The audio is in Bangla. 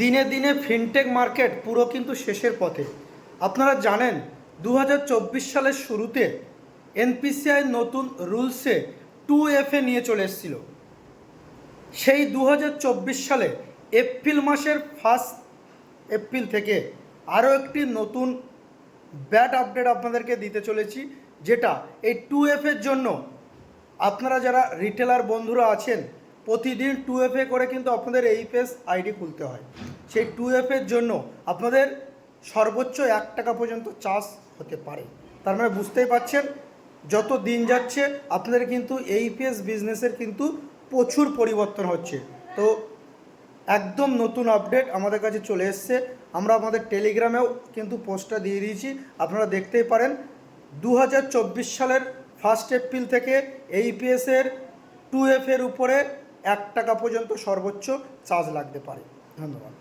দিনে দিনে ফিনটেক মার্কেট পুরো কিন্তু শেষের পথে। আপনারা জানেন দু হাজার চব্বিশ সালের শুরুতে এনপিসিআই নতুন রুলসে টু এফে নিয়ে চলে এসেছিল। সেই দু হাজার চব্বিশ সালে এপ্রিল মাসের ফার্স্ট এপ্রিল থেকে আরও একটি নতুন ব্যাট আপডেট আপনাদেরকে দিতে চলেছি, যেটা এই টু এফের জন্য আপনারা যারা রিটেলার বন্ধুরা আছেন প্রতিদিন টু এফ এ করে কিন্তু আপনাদের এই পেস আইডি খুলতে হয়। সেই টু এফের জন্য আপনাদের সর্বোচ্চ এক টাকা পর্যন্ত চার্জ হতে পারে। তার মানে বুঝতেই পারছেন, যত দিন যাচ্ছে, আপনাদের কিন্তু এই পেস বিজনেসের কিন্তু প্রচুর পরিবর্তন হচ্ছে। তো একদম নতুন আপডেট আমাদের কাছে চলে এসছে। আমরা আমাদের টেলিগ্রামেও কিন্তু পোস্টটা দিয়ে দিয়েছি। আপনারা দেখতেই পারেন দু হাজার চব্বিশ সালের ফার্স্ট এপ্রিল থেকে এইপিএসের টু এফের উপরে এক টাকা পর্যন্ত সর্বোচ্চ চার্জ লাগতে পারে। ধন্যবাদ।